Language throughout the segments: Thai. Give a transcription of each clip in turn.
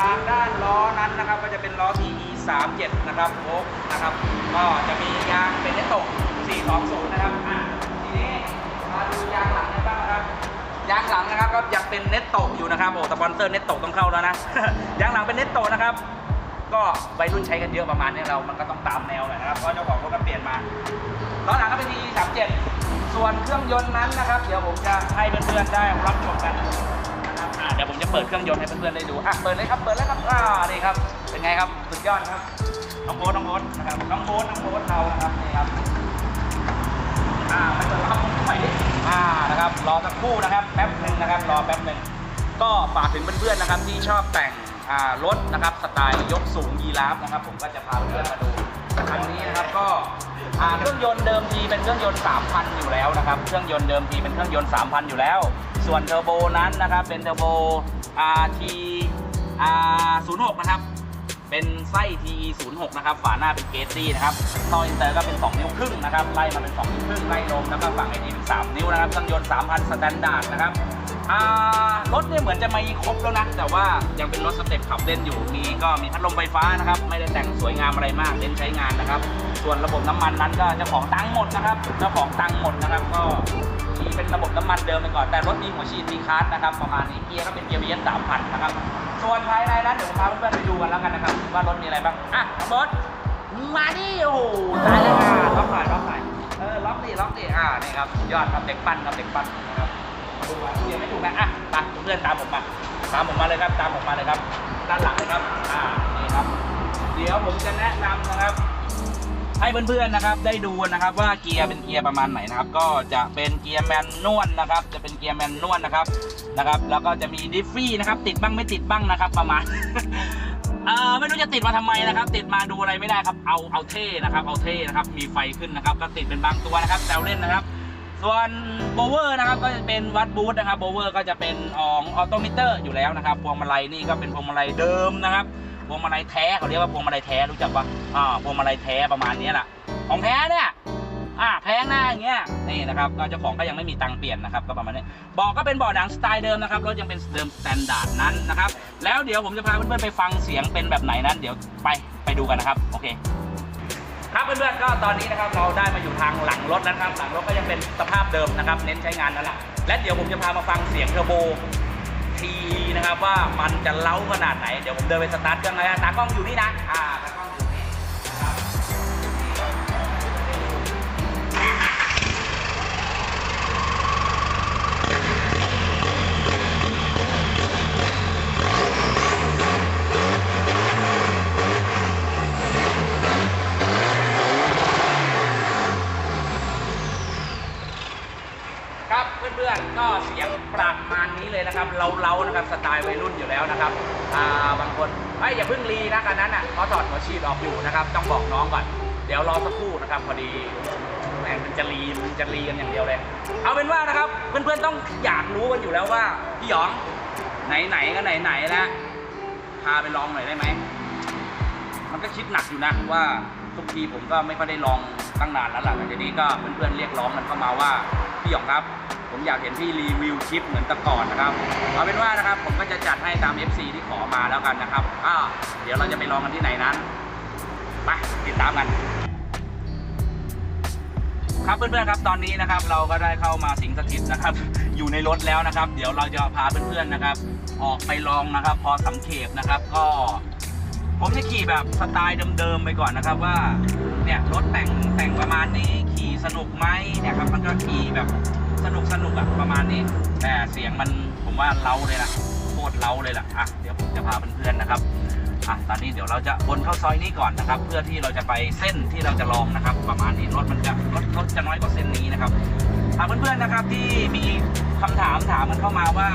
ทางด้านล้อนั้นนะครับ ก็จะเป็นล้อ TE 37นะครับโค้กนะครับ ก็จะมียางเป็นเนตโต420 นะครับอะทีนี้มาดูยางหลังกันบ้างนะครับยางหลังนะครับก็ยังเป็นเน็ตโตอยู่นะครับโอ้สปอนเซอร์เน็ตโตต้องเข้าแล้วนะยางหลังเป็นเน็ตโตนะครับ ก็วัยรุ่นใช้กันเยอะประมาณนี้เรา มันก็ต้องตามแนวหน่อยนะครับเพราะเจ้าของรถก็เปลี่ยนมาล้อหลังก็เป็น e 3 7ส่วนเครื่องยนต์นั้นนะครับ เดี๋ยวผมจะให้เพื่อนๆได้รับชมกัน ดี๋ยวผมจะเปิดเครื่องยนต์ให้เพื่อนๆได้ดูอะเปิดเลยครับเปิดเลยครับอ่านี่ครับเป็นไงครับสุดยอดครับน้องโบ๊ทน้องโบ๊ทนะครับน้องโบ๊ทน้องโบ๊ทเรานะครับนี่ครับอ่าไปเปิดรับผมหน่อยดิอ่านะครับรอสักครู่นะครับแป๊บหนึ่งนะครับรอแป๊บหนึ่งก็ฝากถึงเพื่อนๆนะครับที่ชอบแต่งอ่ารถนะครับสไตล์ยกสูงยีราฟนะครับ ผมก็จะพาเพื่อนๆมาดูคันนี้นะครับก็อ่าเครื่องยนต์เดิมทีเป็นเครื่องยนต์ 3,000 อยู่แล้วนะครับ เครื่องยนต์เดิมทีเป็นเครื่องยนต์ 3,000 อยู่แล้ว ส่วนเทอร์โบนั้นนะครับเป็นเทอร์โบ RT R06 นะครับเป็นไส้ TE 06 นะครับฝาหน้าเป็นเกตตี้นะครับท่ออินเตอร์ก็เป็น 2 นิ้วครึ่งนะครับไล่มาเป็น 2 นิ้วครึ่งไล่ลงแล้วก็ฝั่งไอทีเป็น 3 นิ้วนะครับเครื่องยนต์ 3,000 สแตนดาร์ดนะครับรถเนี่ยเหมือนจะมีครบแล้วนะ แต่ว่ายังเป็นรถสเต็ปขับเล่นอยู่มีก็มีพัดลมไฟฟ้านะครับ ไม่ได้แต่งสวยงามอะไรมากเน้นใช้งานนะครับ ส่วนระบบน้ำมันนั้นก็เจ้าของตังหมดนะครับเจ้าของตังหมดนะครับก็ มีเป็นระบบน้ำมันเดิมไปก่อน แต่รถมีหัวฉีดมีคาร์ดนะครับ ประมาณนี้ เกียร์ก็เป็นเกียร์ VS 3,000นะครับ ส่วนภายในนั้นเดี๋ยวผมพาเพื่อนๆไปดูกันแล้วกันนะครับ ว่ารถมีอะไรบ้าง อะบอสมาดิ โอ้โหตายแล้วอะล็อกหน่อยล็อกหน่อยเออ ล็อกดิล็อกดิอ่า นี่ครับ ยอดครับ เด็กปั้นครับ เด็กปั้นนะครับดูว่าเรียนไม่ถูกนะอะตามเพื่อนตามผมมา ตามผมมาเลยครับ ตามผมมาเลยครับ ด้านหลังเลยครับ อ่า นี่ครับ เดี๋ยวผมจะแนะนำนะครับ ให้เพื่อนๆนะครับได้ดูนะครับว่าเกียร์เป็นเกียร์ประมาณไหนนะครับ ก็จะเป็นเกียร์แมนนวลนะครับ จะเป็นเกียร์แมนนวลนะครับนะครับ แล้วก็จะมีดิฟฟี่นะครับ ติดบ้างไม่ติดบ้างนะครับ ประมาณเออไม่รู้จะติดมาทำไมนะครับ ติดมาดูอะไรไม่ได้ครับ เอาเอาเท่นะครับ เอาเท่นะครับ มีไฟขึ้นนะครับ ก็ติดเป็นบางตัวนะครับแซวเล่นนะครับส่วนโบเวอร์นะครับก็จะเป็นวัดบูธนะครับโบเวอร์ก็จะเป็นของออโตมิเตอร์อยู่แล้วนะครับพวงมาลัยนี่ก็เป็นพวงมาลัยเดิมนะครับ พวงมาลัยแท้เขาเรียกว่าพวงมาลัยแท้รู้จักปะอ่าพวงมาลัยแท้ประมาณนี้แหละของแท้เนี่ยอ่าแพงหน้าอย่างเงี้ยนี่นะครับก็เจ้าของก็ยังไม่มีตังเปลี่ยนนะครับก็ประมาณนี้บอกก็เป็นบาะหนังสไตล์เดิมนะครับรถยังเป็นเดิมสแตนดาร์ดนั้นนะครับแล้วเดี๋ยวผมจะพาเพื่อนๆไปฟังเสียงเป็นแบบไหนนั้น เดี๋ยวไปไปดูกันนะครับโอเคครับเพื่อนๆก็ตอนนี้นะครับเราได้มาอยู่ทางหลังรถนะครับ หลังรถก็ยังเป็นสภาพเดิมนะครับ เน้นใช้งานนั่นแหละและเดี๋ยวผมจะพามาฟังเสียงเทอร์โบ ทีนะครับว่ามันจะเล้าขนาดไหน เดี๋ยวผมเดินไปสตาร์ทเครื่องเลยนะตากล้องอยู่นี่นะอ่า พื่อนๆก็เสียงประมาณนี้เลยนะครับเล้าๆนะครับสไตล์วัยรุ่นอยู่แล้วนะครับอ่าบางคนไอ้ยอย่าเพิ่งรีนะกันนั้นอะเขาถอดหัวฉีดออกอยู่นะครับ ต้องบอกน้องก่อน เดี๋ยวรอสักครู่นะครับพอดีแหมมันจะรีมันจะรีกันอย่างเดียวเลย เอาเป็นว่านะครับเพื่อนๆต้องอยากรู้กันอยู่แล้วว่าพี่หยองไหนๆก็ไหนๆแล้วพาไปลองหน่อยได้ไหมมันก็คิดหนักอยู่นะว่าทุกทีผมก็ไม่ค่อยได้ลองตั้งนานแล้วล่ะแต่ทีนี้ก็เพื่อนๆเรียกร้องกันเข้ามาว่าพี่หยองครับ ผมอยากเห็นพี่รีวิวคลิปเหมือนต่ก่อนนะครับเอาเป็นว่านะครับผมก็จะจัดให้ตาม FC ที่ขอมาแล้วกันนะครับอ่าเดี๋ยวเราจะไปลองกันที่ไหนนั้นไปติดตามกัน ครับเพื่อนๆครับตอนนี้นะครับ เราก็ได้เข้ามาสิงสถิตนะครับ อยู่ในรถแล้วนะครับ เดี๋ยวเราจะพาเพื่อนๆนะครับ ออกไปลองนะครับ พอสังเขปนะครับ ก็ ผมจะขี่แบบสไตล์เดิมๆไปก่อนนะครับว่าเนี่ยรถแต่งแต่งประมาณนี้ขี่สนุกไหมเนี่ยครับมันก็ขี่แบบ สนุกสนุกอะประมาณนี้ แต่เสียงมันผมว่าเล้าเลยล่ะโคตรเล้าเลยล่ะอะเดี๋ยวผมจะพาเพื่อนๆนะครับอะตอนนี้เดี๋ยวเราจะวนเข้าซอยนี้ก่อนนะครับ เพื่อที่เราจะไปเส้นที่เราจะลองนะครับ ประมาณนี้รถมันจะรถรถจะน้อยกว่าเส้นนี้นะครับอะเพื่อนๆนะครับที่มีคำถามถามมันเข้ามาว่า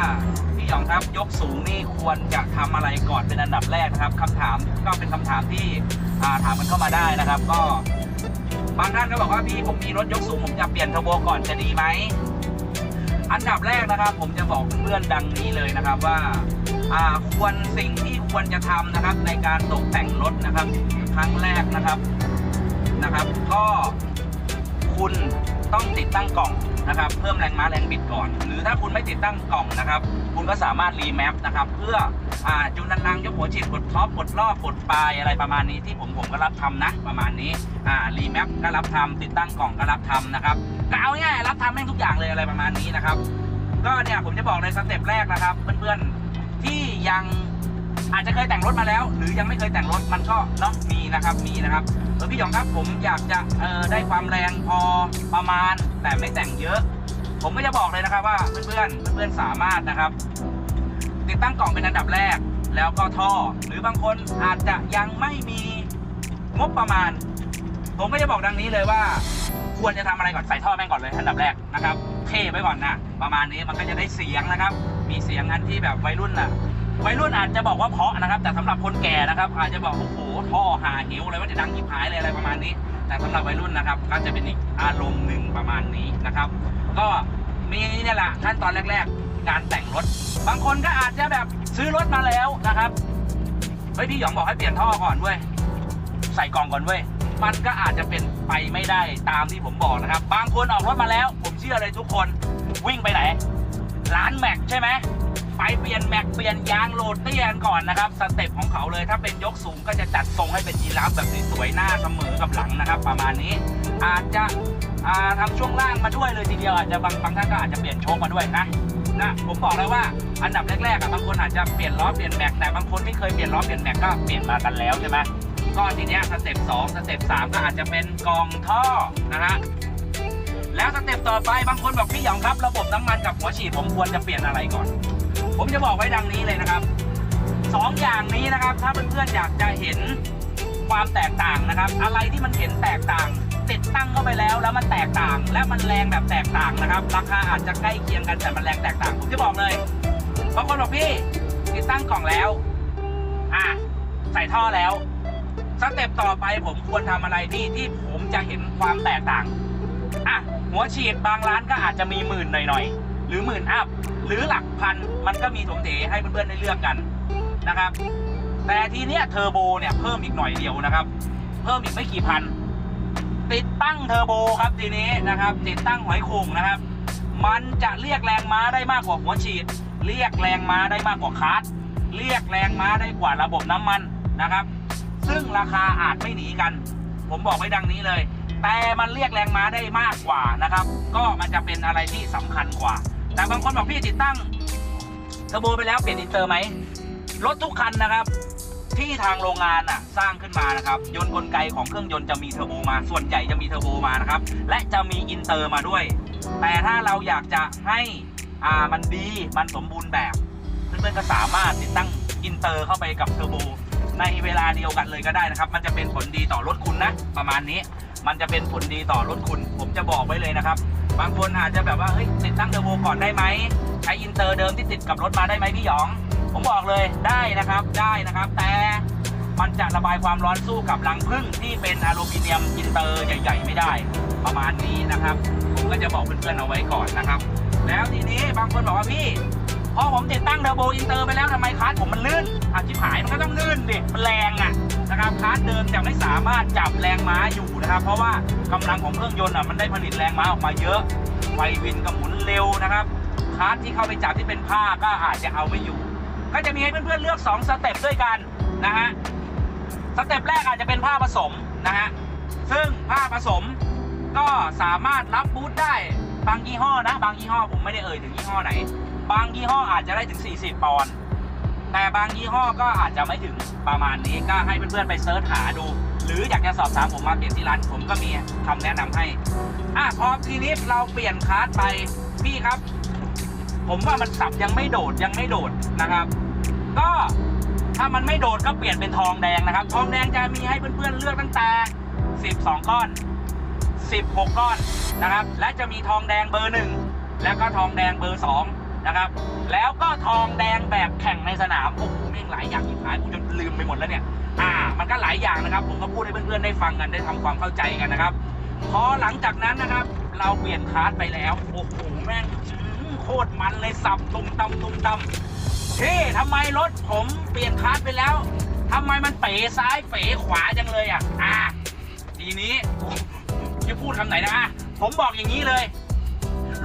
พี่หยองครับยกสูงนี่ควรจะทำอะไรก่อนเป็นอันดับแรกนะครับคำถามก็เป็นคำถามที่อ่าถามมันเข้ามาได้นะครับ ก็บางท่านก็บอกว่าพี่ผมมีรถยกสูงผมจะเปลี่ยนเทอร์โบก่อนจะดีไหม อันดับแรกนะครับ ผมจะบอกเพื่อนดังนี้เลยนะครับว่าอ่าควรสิ่งที่ควรจะทำนะครับ ในการตกแต่งรถนะครับ ครั้งแรกนะครับนะครับ ก็คุณต้องติดตั้งกล่อง นะครับเพิ่มแรงม้าแรงบิดก่อน หรือถ้าคุณไม่ติดตั้งกล่องนะครับ คุณก็สามารถรีแมปนะครับเพื่ออจูนดันลังยกหัวฉีดกดท็อปกดรอบกดปลายอะไรประมาณนี้ที่ผมผมก็รับทำนะ ประมาณนี้รีแมปก็รับทำติดตั้งกล่องก็รับทำนะครับก็เอาง่ายรับทำแม่งทุกอย่างเลยอะไรประมาณนี้นะครับ ก็เนี่ยผมจะบอกในสเต็ปแรกนะครับเพื่อนๆที่ยัง อาจจะเคยแต่งรถมาแล้ว หรือยังไม่เคยแต่งรถมันก็เนาะมีนะครับมีนะครับเออพี่หยองครับผมอยากจะเออได้ความแรงพอประมาณ แต่ไม่แต่งเยอะ ผมก็จะบอกเลยนะครับว่าเพื่อนๆเพื่อนๆสามารถนะครับ ติดตั้งกล่องเป็นอันดับแรก แล้วก็ท่อ หรือบางคนอาจจะยังไม่มีงบประมาณ ผมก็จะบอกดังนี้เลยว่า ควรจะทำอะไรก่อนใส่ท่อแม่งก่อนเลยอันดับแรกนะครับเท่ไว้ก่อนนะประมาณนี้มันก็จะได้เสียงนะครับ มีเสียงอันที่แบบวัยรุ่นน่ะ วัยรุ่นอาจจะบอกว่าเพาะนะครับ แต่สำหรับคนแก่นะครับ อาจจะบอกโอ้โหท่อหาหิวอะไรว่าจะดังยิบหายเลยอะไรประมาณนี้ แต่สำหรับวัยรุ่นนะครับ ก็จะเป็นอีกอารมณ์หนึ่งประมาณนี้นะครับ ก็มีนี่แหละขั้นตอนแรก ๆ การแต่งรถ บางคนก็อาจจะแบบซื้อรถมาแล้วนะครับเฮ้ยพี่หยองบอกให้เปลี่ยนท่อก่อนเว้ยใส่กล่องก่อนเว้ยมันก็อาจจะเป็นไปไม่ได้ตามที่ผมบอกนะครับ บางคนออกรถมาแล้ว ผมเชื่อเลยทุกคนวิ่งไปไหนร้านแม็กใช่ไหม ไปเปลี่ยนแม็กเปลี่ยนยางโหลดเตี้ยกันก่อนนะครับสเต็ปของเขาเลยถ้าเป็นยกสูงก็จะจัดทรงให้เป็นยีราฟแบบสวยๆหน้าเสมอกับหลังนะครับ ประมาณนี้อาจจะอ่าทำช่วงล่างมาด้วยเลยทีเดียวอาจจะบางบางท่านก็อาจจะเปลี่ยนโชคมาด้วยนะนะผมบอกเลยว่าอันดับแรกๆอะบางคนอาจจะเปลี่ยนล้อเปลี่ยนแม็กแต่บางคนไม่เคยเปลี่ยนล้อเปลี่ยนแม็กก็เปลี่ยนมากันแล้วใช่ไหมก็ทีเนี้ยสเต็ปสองสเต็ปสามก็อาจจะเป็นกองท่อนะฮะแล้วสเต็ปต่อไปบางคนบอกพี่หยองครับระบบน้ำมันกับหัวฉีดผมควรจะเปลี่ยนอะไรก่อน ผมจะบอกไว้ดังนี้เลยนะครับสองอย่างนี้นะครับ ถ้าเพื่อนๆอยากจะเห็นความแตกต่างนะครับ อะไรที่มันเห็นแตกต่างติดตั้งเข้าไปแล้วแล้วมันแตกต่าง และมันแรงแบบแตกต่างนะครับ ราคาอาจจะใกล้เคียงกันแต่มันแรงแตกต่างผมจะบอกเลยบางคนบอกพี่ติดตั้งกล่องแล้วอะใส่ท่อแล้วสเต็ปต่อไปผมควรทำอะไรที่ที่ผมจะเห็นความแตกต่างอะหัวฉีดบางร้านก็อาจจะมีหมื่นหน่อยๆ หรือหมื่นอัพหรือหลักพันมันก็มีถมเถให้เพื่อนๆได้เลือกกันนะครับ แต่ทีเนี้ยเทอร์โบเนี่ยเพิ่มอีกหน่อยเดียวนะครับ เพิ่มอีกไม่กี่พัน ติดตั้งเทอร์โบครับทีนี้นะครับ ติดตั้งหอยโข่งนะครับ มันจะเรียกแรงม้าได้มากกว่าหัวฉีด เรียกแรงม้าได้มากกว่าคาร์ดเรียกแรงม้าได้กว่าระบบน้ำมันนะครับ ซึ่งราคาอาจไม่หนีกัน ผมบอกไว้ดังนี้เลย แต่มันเรียกแรงม้าได้มากกว่านะครับ ก็มันจะเป็นอะไรที่สำคัญกว่า แต่บางคนบอกพี่ติดตั้งเทอร์โบไปแล้วเปลี่ยนอินเตอร์ไหมรถทุกคันนะครับที่ทางโรงงานน่ะสร้างขึ้นมานะครับ ยนต์กลไกของเครื่องยนต์จะมีเทอร์โบมาส่วนใหญ่จะมีเทอร์โบมานะครับ และจะมีอินเตอร์มาด้วย แต่ถ้าเราอยากจะให้อ่ามันดีมันสมบูรณ์แบบเพื่อนๆก็สามารถติดตั้งอินเตอร์เข้าไปกับเทอร์โบในเวลาเดียวกันเลยก็ได้นะครับ มันจะเป็นผลดีต่อรถคุณนะประมาณนี้ มันจะเป็นผลดีต่อรถคุณ ผมจะบอกไว้เลยนะครับ บางคนอาจจะแบบว่าเฮ้ยติดตั้งเทอร์โบก่อนได้ไหมใช้อินเตอร์เดิมที่ติดกับรถมาได้ไหมพี่หยอง ผมบอกเลยได้นะครับได้นะครับ แต่มันจะระบายความร้อนสู้กับรังผึ้งที่เป็นอลูมิเนียมอินเตอร์ใหญ่ ๆ ไม่ได้ ประมาณนี้นะครับ ผมก็จะบอกเพื่อนๆเอาไว้ก่อนนะครับ แล้วทีนี้บางคนบอกว่าพี่พอผมติดตั้งเทอร์โบอินเตอร์ไปแล้วทำไมคาร์ดผมมันลื่นอะชิบหายมันก็ต้องลื่นดิมันแรงอะ นะครับคาร์ดเดิมจะไม่สามารถจับแรงม้าอยู่นะครับ เพราะว่ากำลังของเครื่องยนต์อะมันได้ผลิตแรงม้าออกมาเยอะไฟวินก็หมุนเร็วนะครับคาร์ดที่เข้าไปจับที่เป็นผ้าก็อาจจะเอาไม่อยู่ ก็จะมีให้เพื่อนๆเลือก 2 สเต็ปด้วยกันนะฮะสเต็ปแรกอาจจะเป็นผ้าผสมนะฮะซึ่งผ้าผสมก็สามารถรับบูทได้บางยี่ห้อนะ บางยี่ห้อผมไม่ได้เอ่ยถึงยี่ห้อไหน บางยี่ห้ออาจจะได้ถึง 40 ปอนด์ แต่บางยี่ห้อก็อาจจะไม่ถึงประมาณนี้ก็ให้เพื่อนๆไปเซิร์ชหาดู หรืออยากจะสอบถามผมมาเปลี่ยนที่ร้านผมก็มีคำแนะนำให้อะพอทีนี้เราเปลี่ยนคาร์ดไปพี่ครับ ผมว่ามันสับยังไม่โดดยังไม่โดดนะครับ ก็ถ้ามันไม่โดดก็เปลี่ยนเป็นทองแดงนะครับ ทองแดงจะมีให้เพื่อนๆเลือกตั้งแต่ 12 ก้อน 16 ก้อนนะครับ และจะมีทองแดงเบอร์หนึ่งแล้วก็ทองแดงเบอร์สอง นะครับ แล้วก็ทองแดงแบบแข่งในสนามโอ้โหแม่งหลายอย่างที่หายกูจนลืมไปหมดแล้วเนี่ย อ่า มันก็หลายอย่างนะครับ ผมก็พูดให้เพื่อนๆได้ฟังกันได้ทำความเข้าใจกันนะครับ พอหลังจากนั้นนะครับ เราเปลี่ยนคาร์ดไปแล้วโอ้โหแม่งโคตรมันเลยสับตุ้มตำตุ้มตำพี่ทำไมรถผมเปลี่ยนคลัสไปแล้วทำไมมันเป๋ซ้ายเป๋ขวาจังเลยอะอะทีนี้จะพูดคำไหนนะอะผมบอกอย่างนี้เลย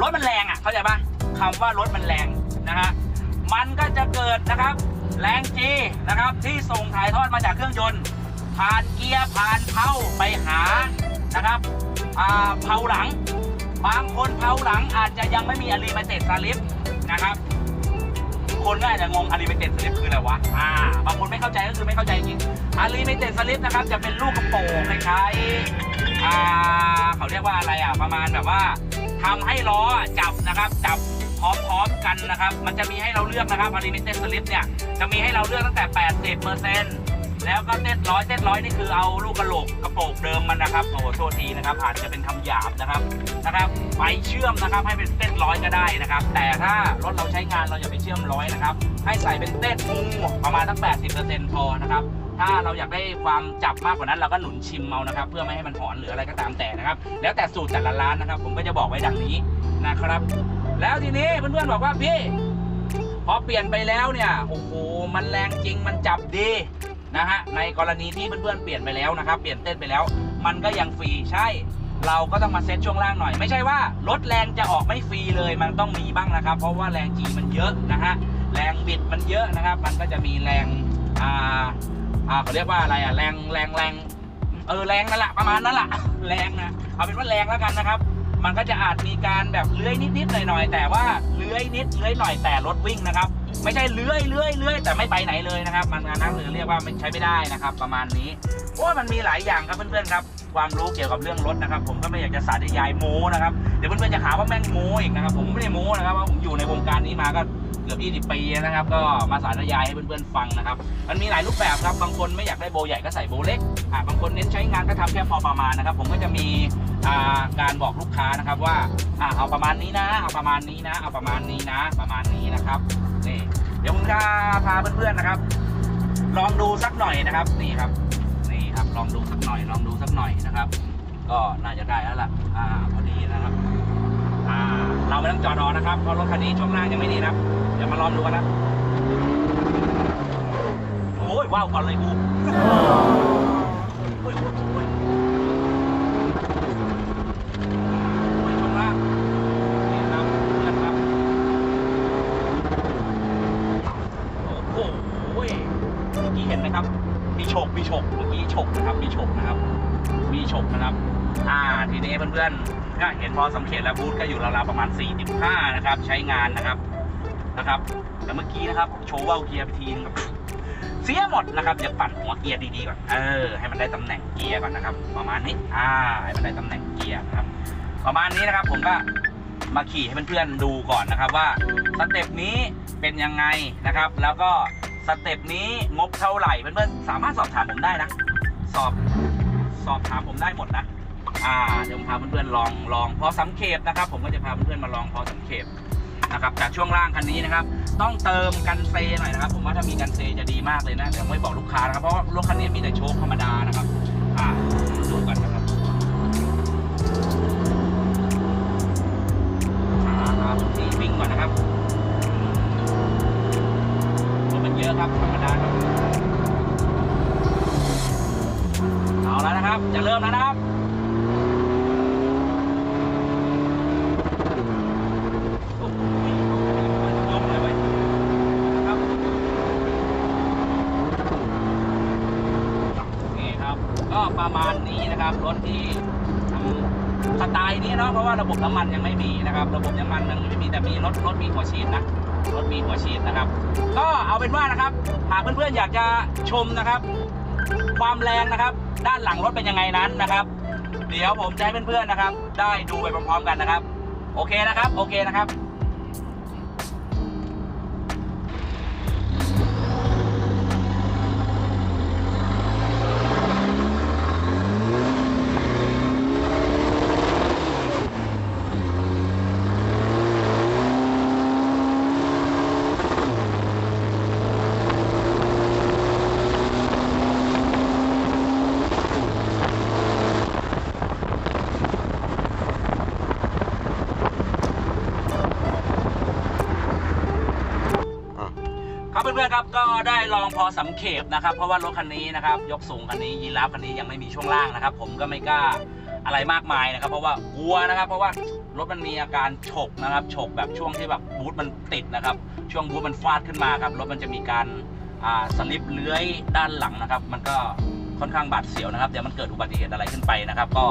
รถมันแรงอะ เข้าใจปะ คำว่ารถมันแรงนะฮะมันก็จะเกิดนะครับ แรงจีนะครับที่ส่งถ่ายทอดมาจากเครื่องยนต์ ผ่านเกียร์ผ่านเพาไปหานะครับเพาหลัง บางคนเพาหลังอาจจะยังไม่มีอลิมิเต็ดสลิปนะครับคนก็อาจจะงงอลิมิเต็ดสลิปคืออะไรวะอ่าบางคนไม่เข้าใจก็คือไม่เข้าใจจริงอลิมิเต็ดสลิปนะครับจะเป็นลูกกระโปรงคล้ายๆอ่าเขาเรียกว่าอะไรอะประมาณแบบว่าทำให้ล้อจับนะครับจับ พร้อมๆกันนะครับ มันจะมีให้เราเลือกนะครับอลิมิเต็ดสลิปเนี่ย จะมีให้เราเลือกตั้งแต่ 80เปอร์เซ็นต์แล้วก็เต้นร้อยเต้นร้อยนี่คือเอาลูกกระโหลกกระโปรงเดิมมันนะครับโอ้โหโทษทีนะครับ อาจจะเป็นคำหยาบนะครับนะครับไปเชื่อมนะครับให้เป็นเต้นร้อยก็ได้นะครับ แต่ถ้ารถเราใช้งานเราอย่าไปเชื่อมร้อยนะครับ ให้ใส่เป็นเต้นมูประมาณตั้ง 80%พอนะครับถ้าเราอยากได้ความจับมากกว่านั้นเราก็หนุนชิมเอานะครับ เพื่อไม่ให้มันหอนหรืออะไรก็ตามแต่นะครับ แล้วแต่สูตรแต่ละร้านนะครับ ผมก็จะบอกไว้ดังนี้นะครับ แล้วทีนี้เพื่อนๆบอกว่าพี่ พอเปลี่ยนไปแล้วเนี่ยโอ้โหมันแรงจริงมันจับดีนะฮะในกรณีที่เพื่อนๆเปลี่ยนไปแล้วนะครับ เปลี่ยนเต้นไปแล้ว มันก็ยังฟรีใช่ เราก็ต้องมาเซ็ตช่วงล่างหน่อย ไม่ใช่ว่ารถแรงจะออกไม่ฟรีเลย มันต้องมีบ้างนะครับ เพราะว่าแรงจีมันเยอะนะฮะแรงบิดมันเยอะนะครับ มันก็จะมีแรงอ่าอ่าเขาเรียกว่าอะไรอะแรงแรงแรงเออแรงนั่นแหละประมาณนั้นแหละแรงนะเอาเป็นว่าแรงแล้วกันนะครับ มันก็จะอาจมีการแบบเลื้อยนิดๆหน่อยๆแต่ว่าเลื้อยนิดเลื้อยหน่อยแต่รถวิ่งนะครับ ไม่ใช่เลื้อยเลื้อยเลื้อยแต่ไม่ไปไหนเลยนะครับ มันนั้นหรือเรียกว่ามันใช้ไม่ได้นะครับ ประมาณนี้เพราะว่ามันมีหลายอย่างครับเพื่อนๆครับ ความรู้เกี่ยวกับเรื่องรถนะครับ ผมก็ไม่อยากจะสาธยายโม้นะครับเดี๋ยวเพื่อนๆจะหาว่าแม่งโม้อีกนะครับ ผมไม่ได้โม้นะครับว่าผมอยู่ในวงการนี้มาก็เกือบ20ปีนะครับ ก็มาสาธยายให้เพื่อนๆฟังนะครับ มันมีหลายรูปแบบครับบางคนไม่อยากได้โบใหญ่ก็ใส่โบเล็กอ่าบางคนเน้นใช้งานก็ทำแค่พอประมาณนะครับ ผมก็จะมีอ่าการบอกลูกค้านะครับว่าอ่าเอาประมาณนี้นะ เอาประมาณนี้นะ เอาประมาณนี้นะ ประมาณนี้นะครับนี่เดี๋ยวผมจะพาเพื่อนๆนะครับ ลองดูสักหน่อยนะครับนี่ครับ นี่ครับ ลองดูสักหน่อย ลองดูสักหน่อยนะครับ ก็น่าจะได้แล้วล่ะ อ่า พอดีนะครับ อ่า เราไม่ต้องจอดรอนะครับ เพราะรถคันนี้ช่วงล่างยังไม่ดีนะครับ เดี๋ยวมาลองดูกันนะโอ้ยว้าวก่อนเลยกูโอ้ยโอ้ยโอ้ยโอ้ยช่วงล่างนี่ครับเพื่อนครับโอ้โหเมื่อกี้เห็นไหมครับ มีฉกเมื่อกี้ฉกนะครับ มีฉกนะครับ มีฉกนะครับ อ่า ทีนี้เพื่อนๆ ก็เห็นพอสังเกตแล้วบูธก็อยู่ราวๆประมาณ 45 นะครับ ใช้งานนะครับ นะครับแต่เมื่อกี้นะครับ โชว์ว่าเกียร์ไปทีนึงครับเสียหมดนะครับเดี๋ยวปั่นหัวเกียร์ดีๆก่อน เออ ให้มันได้ตำแหน่งเกียร์ก่อนนะครับ ประมาณนี้ อ่า ให้มันได้ตำแหน่งเกียร์นะครับ ประมาณนี้นะครับ ผมก็มาขี่ให้เพื่อนๆดูก่อนนะครับว่าสเต็ปนี้เป็นยังไงนะครับ แล้วก็ สเต็ปนี้งบเท่าไหร่เพื่อนๆสามารถสอบถามผมได้นะ สอบสอบถามผมได้หมดนะอ่าเดี๋ยวผมพาเพื่อนๆลองลองพอสังเขปนะครับ ผมก็จะพาเพื่อนๆมาลองพอสังเขปนะครับจากช่วงล่างคันนี้นะครับ ต้องเติมกันเซหน่อยนะครับ ผมว่าถ้ามีกันเซจะดีมากเลยนะเดี๋ยวไม่บอกลูกค้านะครับเพราะว่ารถคันนี้มีแต่โชคธรรมดานะครับอ่าดูกันนะครับอ่าครับนี่วิ่งก่อนนะครับ นะครับจะเริ่มแล้วนะครับยกเลยเว้ยนะครับนี่ครับก็ประมาณนี้นะครับรถที่ทำสไตล์นี้เนาะเพราะว่าระบบน้ำมันยังไม่มีนะครับ ระบบน้ำมันยังไม่มีแต่มีรถรถมีหัวฉีดนะรถมีหัวฉีดนะครับ ก็เอาเป็นว่านะครับหากเพื่อนๆอยากจะชมนะครับ ความแรงนะครับ ด้านหลังรถเป็นยังไงนั้นนะครับ เดี๋ยวผมจะให้เพื่อนๆนะครับ ได้ดูไปพร้อมๆกันนะครับ โอเคนะครับ โอเคนะครับ นะครับก็ได้ลองพอสำเขปนะครับ เพราะว่ารถคันนี้นะครับ ยกสูงคันนี้ยีราฟคันนี้ยังไม่มีช่วงล่างนะครับ ผมก็ไม่กล้าอะไรมากมายนะครับ เพราะว่ากลัวนะครับ เพราะว่ารถมันมีอาการฉกนะครับฉกแบบช่วงที่แบบบูทมันติดนะครับ ช่วงบูทมันฟาดขึ้นมาครับรถมันจะมีการสลิปเลื้อยด้านหลังนะครับ มันก็ค่อนข้างบาดเสียวนะครับเดี๋ยวมันเกิดอุบัติเหตุอะไรขึ้นไปนะครับ ก็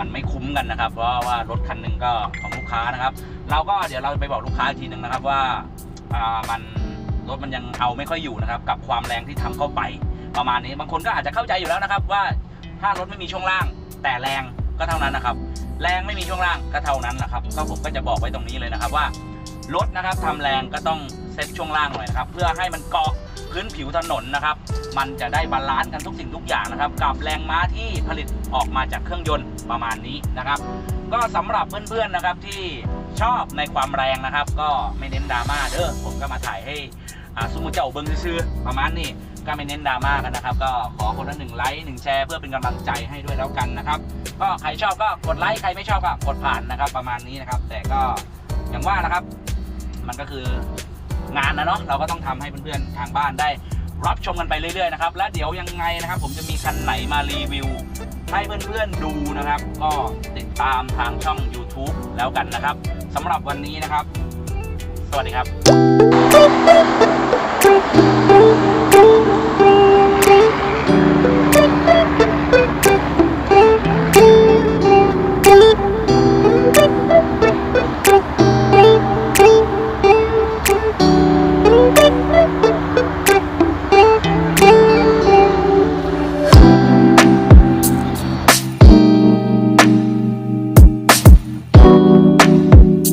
มันไม่คุ้มกันนะครับ เพราะว่ารถคันหนึ่งก็ของลูกค้านะครับ เราก็เดี๋ยวเราไปบอกลูกค้าอีกทีหนึ่งนะครับว่ามัน รถมันยังเอาไม่ค่อยอยู่นะครับ กับความแรงที่ทำเข้าไปประมาณนี้บางคนก็อาจจะเข้าใจอยู่แล้วนะครับ ว่าถ้ารถไม่มีช่วงล่าง แต่แรงก็เท่านั้นนะครับ แรงไม่มีช่วงล่างก็เท่านั้นนะครับก็ผมก็จะบอกไว้ตรงนี้เลยนะครับว่ารถนะครับทำแรงก็ต้องเซ็ตช่วงล่างหน่อยนะครับเพื่อให้มันเกาะพื้นผิวถนนนะครับ มันจะได้บาลานซ์กันทุกสิ่งทุกอย่างนะครับ กับแรงม้าที่ผลิตออกมาจากเครื่องยนต์ประมาณนี้นะครับ ก็สำหรับเพื่อนๆนะครับที่ชอบในความแรงนะครับ ก็ไม่เน้นดราม่าเด้อผมก็มาถ่ายให้ อ่าซุมุเจ้าเบิ้งซื่อๆประมาณนี้ก็ไม่เน้นดราม่ากันนะครับ ก็ขอคนละหนึ่งไลค์หนึ่งแชร์เพื่อเป็นกำลังใจให้ด้วยแล้วกันนะครับ ก็ใครชอบก็กดไลค์ใครไม่ชอบก็กดผ่านนะครับ ประมาณนี้นะครับ แต่ก็อย่างว่านะครับ มันก็คืองานนะเนาะเราก็ต้องทำให้เพื่อนๆทางบ้านได้รับชมกันไปเรื่อยๆนะครับ และเดี๋ยวยังไงนะครับ ผมจะมีคันไหนมารีวิว ให้เพื่อนๆดูนะครับ ก็ติดตามทางช่อง YouTube แล้วกันนะครับสำหรับวันนี้นะครับ สวัสดีครับ Thank you.